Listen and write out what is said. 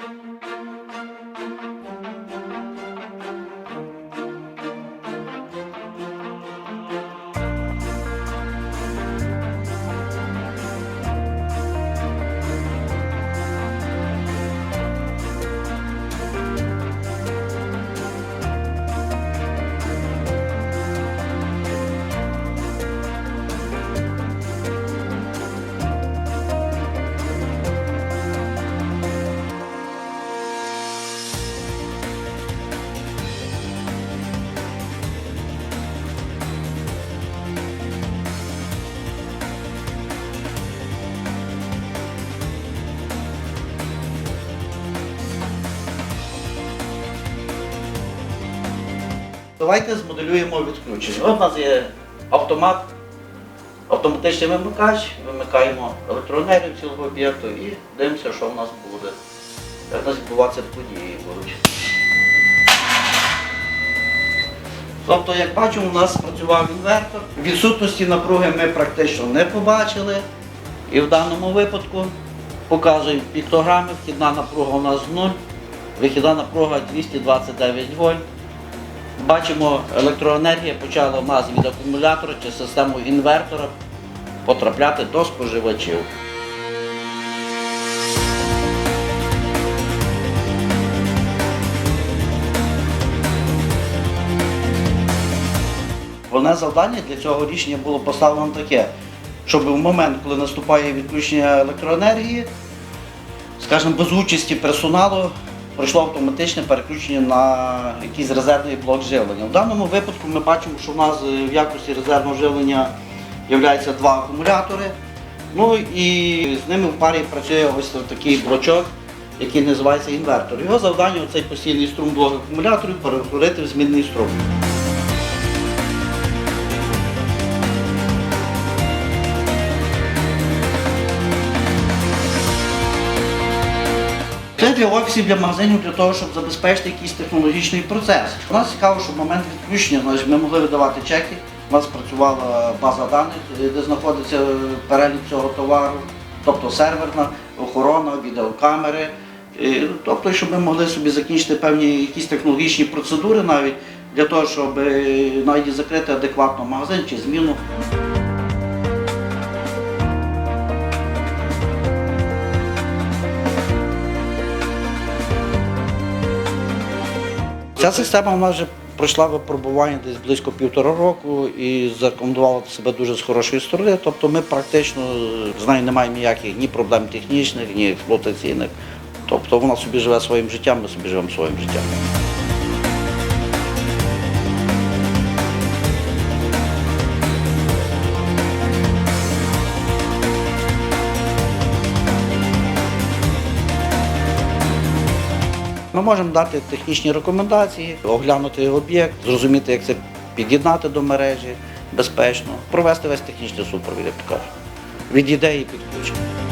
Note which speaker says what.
Speaker 1: Thank you. Давайте змоделюємо відключення. От у нас є автомат, автоматичний вимикач, вимикаємо електроенергію цілого об'єкту і дивимося, що в нас буде. Як у нас відбуватися події будуть. Тобто, як бачимо, у нас працював інвертор. Відсутності напруги ми практично не побачили. І в даному випадку показуємо піктограми, вхідна напруга у нас 0, вихідна напруга 229 вольт. Бачимо, електроенергія почала у нас від акумулятора чи систему інвертора потрапляти до споживачів. Головне завдання для цього рішення було поставлено таке, щоб в момент, коли наступає відключення електроенергії, скажімо, без участі персоналу пройшло автоматичне переключення на якийсь резервний блок живлення. В даному випадку ми бачимо, що в нас е, в якості резервного живлення є два акумулятори. Ну і з ними в парі працює ось такий блочок, який називається інвертор. Його завдання цей постійний струм двох акумуляторів перетворити в змінний струм. Це для офісів, для магазинів, для того, щоб забезпечити якийсь технологічний процес. У нас цікаво, що в момент відключення ми могли видавати чеки. У нас працювала база даних, е, де знаходиться перелік цього товару, тобто серверна, охорона, відеокамери. Е, Тобто, щоб ми могли собі закінчити певні якісь технологічні процедури навіть для того, щоб е, навіть закрити адекватно магазин чи зміну. Ця система в нас вже пройшла випробування десь близько півтора року і зарекомендувала себе дуже з хорошої сторони. Тобто ми практично з нею не маємо ніяких ні проблем технічних, ні експлуатаційних. Тобто вона собі живе своїм життям, ми собі живемо своїм життям. Ми можемо дати технічні рекомендації, оглянути об'єкт, зрозуміти, як це під'єднати до мережі безпечно, провести весь технічний супровід, як то кажуть, від ідеї підключення.